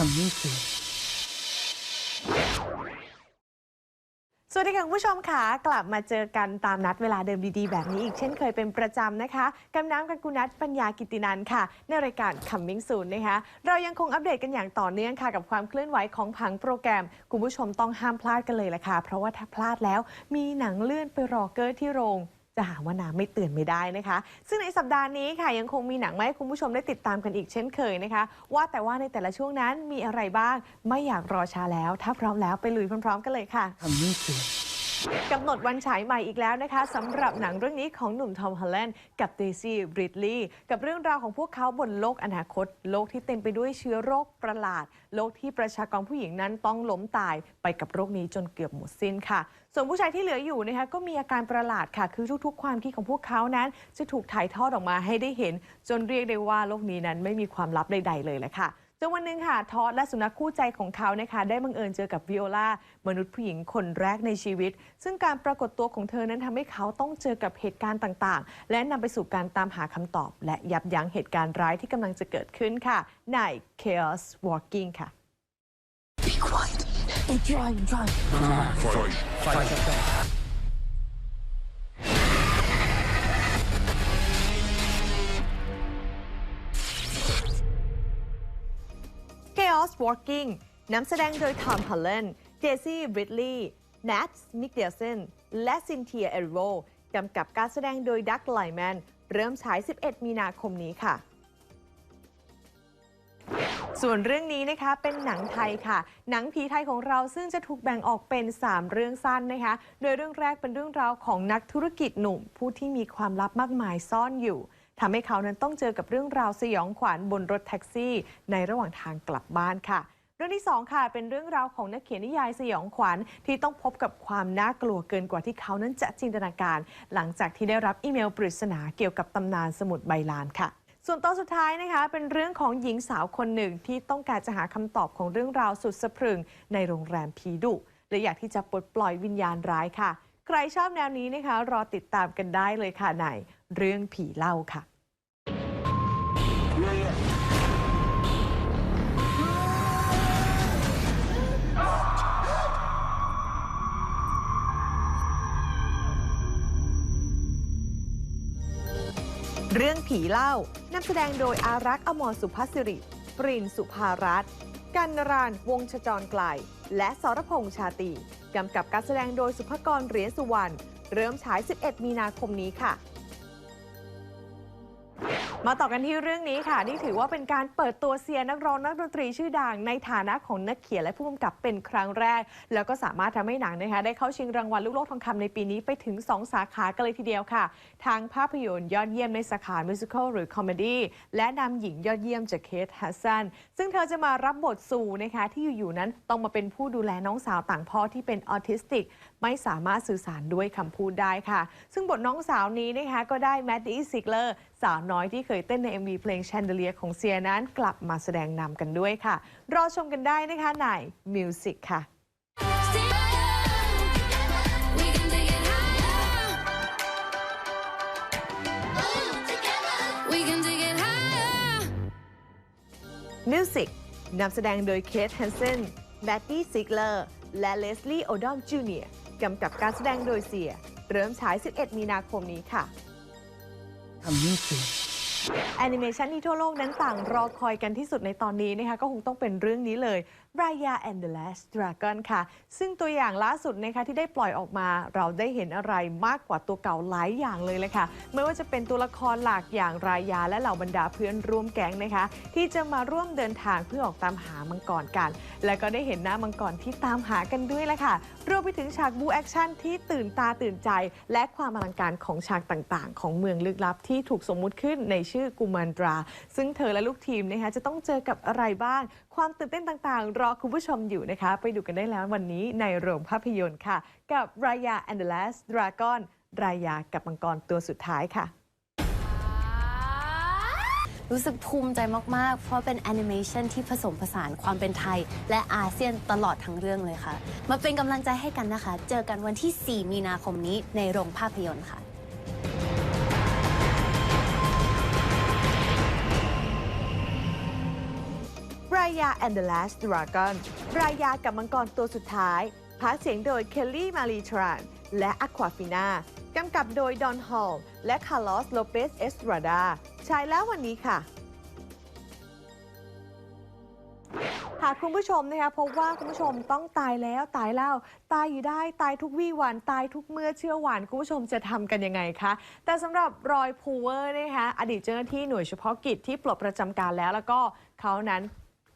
coming soon สวัสดีค่ะคุณผู้ชมค่ะกลับมาเจอกันตามนัดเวลาเดิมดีๆ แบบนี้อีกเช่นเคยเป็นประจำนะคะกับน้ำกันกุนัทปัญญากิตินันค่ะ ในรายการ Coming Soon นะคะเรายังคงอัปเดตกันอย่างต่อเนื่องค่ะ กับความเคลื่อนไหวของผังโปรแกรม คุณผู้ชมต้องห้ามพลาดกันเลยละค่ะ เพราะว่าถ้าพลาดแล้วมีหนังเลื่อนไปรอเกอร์ที่โรง จะหาว่าน้ำไม่เตือนไม่ได้นะคะ ซึ่งในสัปดาห์นี้ค่ะยังคงมีหนังมาให้คุณผู้ชมได้ติดตามกันอีกเช่นเคยนะคะ ว่าแต่ว่าในแต่ละช่วงนั้นมีอะไรบ้าง ไม่อยากรอช้าแล้ว ถ้าพร้อมแล้วไปลุยพร้อม ๆ กันเลยค่ะ coming soon กำหนดวันฉายใหม่อีกแล้วนะคะสำหรับหนังเรื่องนี้ของหนุ่มทอมฮอลแลนด์กับเดซี่บริดลีย์กับเรื่องราวของพวกเขาบนโลกอนาคต โลกที่เต็มไปด้วยเชื้อโรคประหลาด โลกที่ประชากรผู้หญิงนั้นต้องล้มตายไปกับโรคนี้จนเกือบหมดสิ้นค่ะ ส่วนผู้ชายที่เหลืออยู่นะคะก็มีอาการประหลาดค่ะ คือทุกๆ ความคิดของพวกเขานั้น จะถูกถ่ายทอดออกมาให้ได้เห็น จนเรียกได้ว่าโลกนี้นั้นไม่มีความลับใดๆเลยแหละค่ะ จนวันหนึ่งค่ะทอดและสุนัขคู่ใจของเขานะคะได้บังเอิญเจอกับวิโอลามนุษย์ผู้หญิงคนแรกในชีวิต ซึ่งการปรากฏตัวของเธอนั้นทำให้เขาต้องเจอกับเหตุการณ์ต่างๆ และนำไปสู่การตามหาคำตอบ และยับยั้งเหตุการณ์ร้ายที่กำลังจะเกิดขึ้นค่ะ ใน Chaos Walking ค่ะ be quiet I'm trying I'm trying fight fight fight Walking นำแสดงโดยทอมฮอลแลนเจซี่บริดลีย์แนทมิกเดลเซนและซินเทียเอริโวกำกับการแสดงโดยดักไลแมน เริ่มฉาย 11 มีนาคมนี้ค่ะ ส่วนเรื่องนี้นะคะเป็นหนังไทยค่ะ หนังผีไทยของเราซึ่งจะถูกแบ่งออกเป็น 3 เรื่องสั้นนะคะ โดยเรื่องแรกเป็นเรื่องราวของนักธุรกิจหนุ่ม ผู้ที่มีความลับมากมายซ่อนอยู่ ทำให้เขานั้นต้องเจอกับเรื่องราวสยองขวัญบนรถแท็กซี่ ในระหว่างทางกลับบ้านค่ะเรื่องที่2ค่ะเป็นเรื่องราวของนักเขียนนิยายสยองขวัญที่ต้องพบกับความน่ากลัวเกินกว่าที่เขานั้นจะจินตนาการ หลังจากที่ได้รับอีเมลปริศนาเกี่ยวกับตำนานสมุดใบลานค่ะ ส่วนตอนสุดท้ายนะคะเป็นเรื่องของหญิงสาวคนหนึ่งที่ต้องการจะหาคำตอบของเรื่องราวสุดสะพรึงในโรงแรมผีดุและอยากที่จะปลดปล่อยวิญญาณร้ายค่ะ ใครชอบแนวนี้นะคะ รอติดตามกันได้เลยค่ะในเรื่องผีเล่าค่ะ เรื่องผีเล่านำแสดงโดยอารักษ์อมรสุภสิริ ปรินสุภารัตน์กันรานวงชจรไกล และสรพงษ์ชาติกำกับการแสดงโดยสุภกรเหรียญสุวรรณ เริ่มฉาย 11 มีนาคมนี้ค่ะ มาต่อกันที่เรื่องนี้ค่ะ นี่ถือว่าเป็นการเปิดตัวเซียนนักร้องนักดนตรีชื่อดังในฐานะของนักเขียนและผู้กำกับเป็นครั้งแรก แล้วก็สามารถทำให้หนังนะคะได้เข้าชิงรางวัลลูกโลกทองคำในปีนี้ไปถึง 2 สาขากันเลยทีเดียวค่ะ ทางภาพยนตร์ยอดเยี่ยมในสาขามิวสิควลหรือคอมเมดี้และนำหญิงยอดเยี่ยมจากเคทฮัสซันซึ่งเธอจะมารับบทซูนะคะที่อยู่ๆนั้นต้องมาเป็นผู้ดูแลน้องสาวต่างพ่อที่เป็นออทิสติก ไม่สามารถสื่อสารด้วยคำพูดได้ค่ะ ซึ่งบทน้องสาวนี้นะคะก็ได้แมดดี้ซิกเลอร์สาวน้อยที่เคยเต้นใน MV เพลง Chandelier ของเซียนั้นกลับมาแสดงนำกันด้วยค่ะ รอชมกันได้นะคะในมิวสิกค่ะ มิวสิกนำแสดงโดยเคทแฮนเซนแบตตี้ซิกเลอร์ และเลสลี่โอดอมจูเนียร์กำกับการแสดงโดยเสีย เริ่มฉาย 11 มีนาคมนี้ค่ะ coming soon แอนิเมชันที่ทั่วโลกนั้นต่างรอคอยกันที่สุดในตอนนี้นะคะก็คงต้องเป็นเรื่องนี้เลย Raya and the Last Dragon ค่ะ ซึ่งตัวอย่างล่าสุดนะคะที่ได้ปล่อยออกมา เราได้เห็นอะไรมากกว่าตัวเก่าหลายอย่างเลยเลยค่ะ ไม่ว่าจะเป็นตัวละครหลักอย่างรายาและเหล่าบรรดาเพื่อนร่วมแก๊งนะคะ ที่จะมาร่วมเดินทางเพื่อออกตามหามังกรกัน และก็ได้เห็นหน้ามังกรที่ตามหากันด้วยแหละค่ะรวมไปถึงฉากบูแอคชั่นที่ตื่นตาตื่นใจ และความอลังการของฉากต่างๆ ของเมืองลึกลับที่ถูกสมมุติขึ้นในชื่อกุมันตรา ซึ่งเธอและลูกทีมนะคะจะต้องเจอกับอะไรบ้าง ความตื่นเต้นต่างๆรอคุณผู้ชมอยู่นะคะ ไปดูกันได้แล้ววันนี้ในโรงภาพยนตร์ค่ะ กับ Raya and the Last Dragon รายากับมังกรตัวสุดท้ายค่ะ รู้สึกภูมิใจมาก ๆ เพราะเป็นแอนิเมชันที่ผสมผสานความเป็นไทย และอาเซียนตลอดทั้งเรื่องเลยค่ะ มาเป็นกำลังใจให้กันนะคะ เจอกันวันที่ 4 มีนาคมนี้ในโรงภาพยนตร์ค่ะ ยา and the Last Dragon รายากับมังกรตัวสุดท้ายพากเสียงโดยเคลลี่มารีทรานและอควาฟินากำกับโดยดอนฮอลและคาร์ลอสโลเปสเอสตราดาฉายแล้ววันนี้ค่ะหากคุณผู้ชมนะคะพบว่าคุณผู้ชมต้องตายแล้วตายเล่าตายอยู่ได้ตายทุกวี่วันตายทุกเมื่อเชื่อหวานคุณผู้ชมจะทำกันยังไงคะแต่สำหรับรอยพูเวอร์นะคะอดีตเจ้าหน้าที่หน่วยเฉพาะกิจที่ปลดประจำการแล้วแล้วก็เขานั้น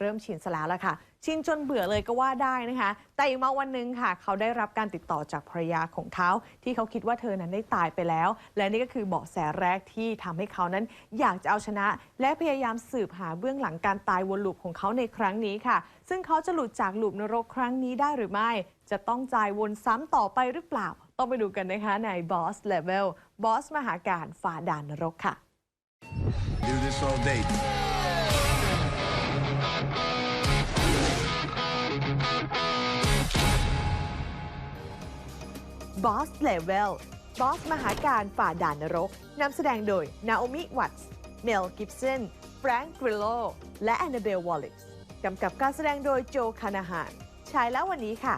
เริ่มชินซะแล้วละค่ะ ชินจนเบื่อเลยก็ว่าได้นะคะ แต่อีกมาวันหนึ่งค่ะ เขาได้รับการติดต่อจากภรรยาของเขาที่เขาคิดว่าเธอนั้นได้ตายไปแล้ว และนี่ก็คือเบาะแสแรกที่ทำให้เขานั้นอยากจะเอาชนะ และพยายามสืบหาเบื้องหลังการตายวนลูปของเขาในครั้งนี้ค่ะ ซึ่งเขาจะหลุดจากลูปนรกครั้งนี้ได้หรือไม่ จะต้องจ่ายวนซ้ำต่อไปหรือเปล่า ต้องไปดูกันนะคะใน Boss Level Boss มหาการฝ่าด่านนรกค่ะ Do this all day. Boss Level บอสมหาการฝ่าด่านนรก นำแสดงโดยนาโอมิวัตส์เมลกิฟสันแฟรงค์กริลโลและแอนนาเบลวอลลิสกำกับการแสดงโดยโจคานาฮานฉายแล้ววันนี้ค่ะ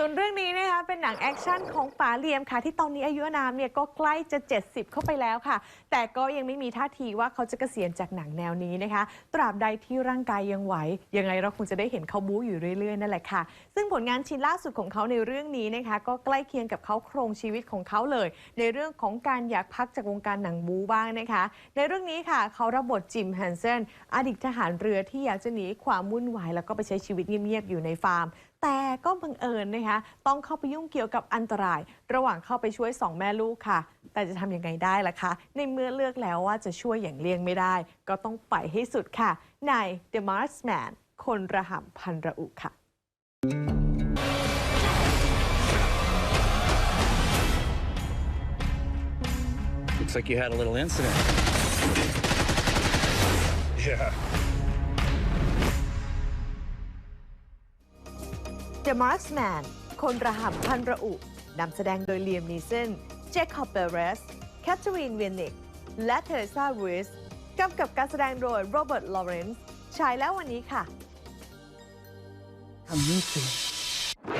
ส่วนเรื่องนี้นะคะเป็นหนังแอคชั่นของป๋าเหลียมค่ะ ที่ตอนนี้อายุนามเนี่ยก็ใกล้จะ 70 เข้าไปแล้วค่ะ แต่ก็ยังไม่มีท่าทีว่าเขาจะเกษียณจากหนังแนวนี้นะคะ ตราบใดที่ร่างกายยังไหว ยังไงเราคงจะได้เห็นเขาบู๊อยู่เรื่อยๆ นั่นแหละค่ะ ซึ่งผลงานชิ้นล่าสุดของเขาในเรื่องนี้นะคะ ก็ใกล้เคียงกับเขาโครงชีวิตของเขาเลย ในเรื่องของการอยากพักจากวงการหนังบู๊บ้างนะคะ ในเรื่องนี้ค่ะ เขารับบทจิมแฮนเซนอดีตทหารเรือที่อยากจะหนีความวุ่นวายแล้วก็ไปใช้ชีวิตเงียบๆอยู่ในฟาร์ม แต่ก็บังเอิญนะคะ ต้องเข้าไปยุ่งเกี่ยวกับอันตราย ระหว่างเข้าไปช่วยสองแม่ลูกค่ะ แต่จะทำยังไงได้ล่ะคะ ในเมื่อเลือกแล้วว่าจะช่วยอย่างเลี่ยงไม่ได้ ก็ต้องไปให้สุดค่ะ ใน The Marksman คนระห่ำพันระอุค่ะ Looks like you had a little incident. Yeah. The Marksman คนระห่ำพันระอุ นำแสดงโดยเลียมนีเซนเจคอบเบเรส แคทเธอรีนเวนิก และเทเรซารูสกำกับการแสดงโดยโรเบิร์ต ลอเรนซ์ ฉายแล้ววันนี้ค่ะ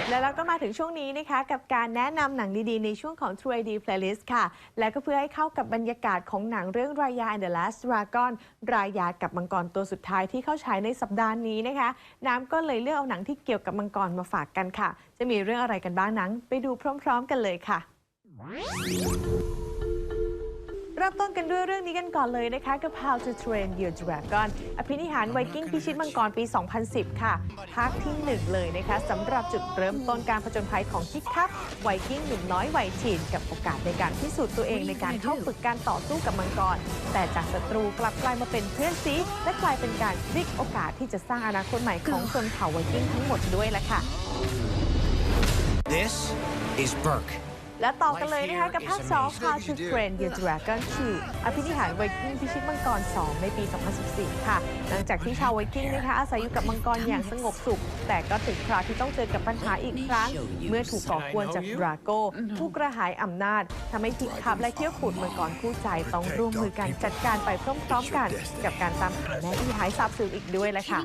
และเราก็มาถึงช่วงนี้นะคะ กับการแนะนำหนังดีๆ ในช่วงของ True ID Playlist ค่ะ และก็เพื่อให้เข้ากับบรรยากาศของหนังเรื่องรายา and the Last Dragon รายากับมังกรตัวสุดท้ายที่เข้าฉายในสัปดาห์นี้นะคะ น้ำก็เลยเลือกเอาหนังที่เกี่ยวกับมังกรมาฝากกันค่ะ จะมีเรื่องอะไรกันบ้างนั้นไปดูพร้อม ๆ กันเลยค่ะ เริ่มต้นกันด้วยเรื่องนี้กันก่อนเลยนะคะกับ How to Train Your Dragon อภินิหารไวกิ้งพิชิตมังกรปี 2010 ค่ะภาคที่ 1 เลยนะคะสำหรับจุดเริ่มต้นการผจญภัยของคิกคับไวกิ้งหนุ่มน้อยวัยทีนกับโอกาสในการพิสูจน์ตัวเองในการเข้าฝึกการต่อสู้กับมังกร แต่จากศัตรูกลับกลายมาเป็นเพื่อนซีและกลายเป็นการพลิกโอกาสที่จะสร้างอนาคตใหม่ของชนเผ่าไวกิ้งทั้งหมดด้วยละค่ะ This is Burke. และต่อกันเลยนะคะกับภาค2 How to Train Your Dragon 2อภินิหารไวกิ้งพิชิตมังกร 2 ในปี 2014 ค่ะ หลังจากที่ชาวไวกิ้งนะคะอาศัยอยู่กับมังกรอย่างสงบสุข แต่ก็ถึงคราวที่ต้องเจอกับปัญหาอีกครั้ง เมื่อถูกก่อกวนจากดราโกผู้กระหายอำนาจทำให้พิกคับและเที่ยวขุดมังกรคู่ใจต้องร่วมมือกันจัดการไปพร้อมๆกัน กับการตามหาแม่ที่หายสาบสูญอีกด้วยแหละค่ะ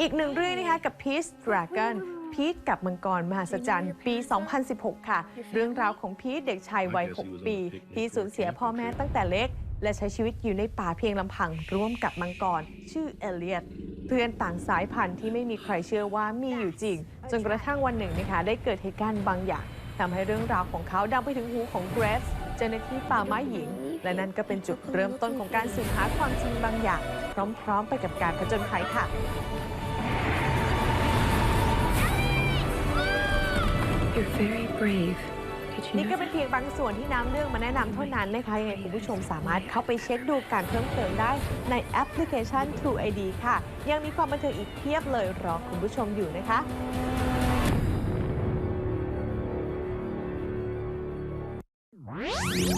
อีกหนึ่งเรื่องนะคะกับ Peace Dragon พีทกับมังกรมหัศจรรย์ปี 2016 ค่ะ เรื่องราวของพีทเด็กชายวัย 6 ปี ที่สูญเสียพ่อแม่ตั้งแต่เล็ก และใช้ชีวิตอยู่ในป่าเพียงลำพังร่วมกับมังกร ชื่อเอเลียตเพื่อนต่างสายพันธุ์ที่ไม่มีใครเชื่อว่ามีอยู่จริง จนกระทั่งวันหนึ่งนะคะได้เกิดเหตุการณ์บางอย่างทำให้เรื่องราวของเขาดังไปถึงหูของเกรซเจ้าหน้าที่ป่าไม้หญิง และนั่นก็เป็นจุดเริ่มต้นของการสืบหาความจริงบางอย่าง พร้อมๆ ไปกับการผจญภัยค่ะ You're very brave. นี่ก็เป็นเพียงบางส่วนที่น้ำเรื่องมาแนะนำเท่านั้นนะคะยังไงคุณผู้ชมสามารถเข้าไปเช็คดูการเพิ่มเติมได้ในแอปพลิเคชัน True ID ค่ะ ยังมีความบันเทิงอีกเพียบเลยรอคุณผู้ชมอยู่นะคะ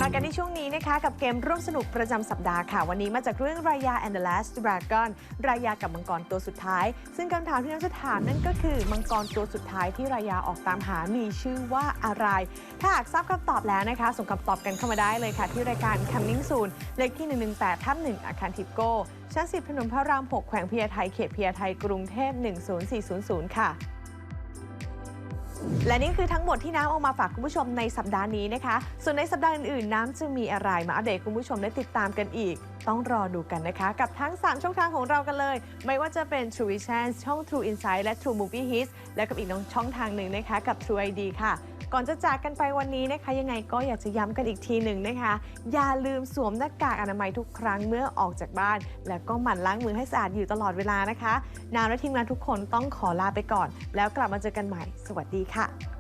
มากันในช่วงนี้นะคะ กับเกมร่วมสนุกประจำสัปดาห์ค่ะ วันนี้มาจากเรื่องรายา and the last dragon รายากับมังกรตัวสุดท้าย ซึ่งคำถามที่น้องจะถามนั่นก็คือ มังกรตัวสุดท้ายที่รายาออกตามหามีชื่อว่าอะไร ถ้าหากทราบคำตอบแล้วนะคะ ส่งคำตอบกันเข้ามาได้เลยค่ะ ที่รายการ Coming Soon เลขที่ 118ทับ1อาคารทิปโก้ชั้น 10 ถนนพระราม 6 แขวงพญาไทเขตพญาไทกรุงเทพ 10400 ค่ะ และนี่คือทั้งหมดที่น้ำเอามาฝากคุณผู้ชมในสัปดาห์นี้นะคะ ส่วนในสัปดาห์อื่นๆ น้ำจะมีอะไรมาอัปเดตคุณผู้ชมได้ติดตามกันอีก ต้องรอดูกันนะคะ กับทั้ง 3 ช่องทางของเรากันเลย ไม่ว่าจะเป็น True Vision ช่อง True Insight และ True Movie Hits และกับอีกน้องช่องทางหนึ่งนะคะ กับ True ID ค่ะ ก่อนจะจากกันไปวันนี้นะคะ ยังไงก็อยากจะย้ำกันอีกทีหนึ่งนะคะ อย่าลืมสวมหน้ากากอนามัยทุกครั้งเมื่อออกจากบ้าน แล้วก็หมั่นล้างมือให้สะอาดอยู่ตลอดเวลานะคะนาวและทีมงานทุกคนต้องขอลาไปก่อน แล้วกลับมาเจอกันใหม่ สวัสดีค่ะ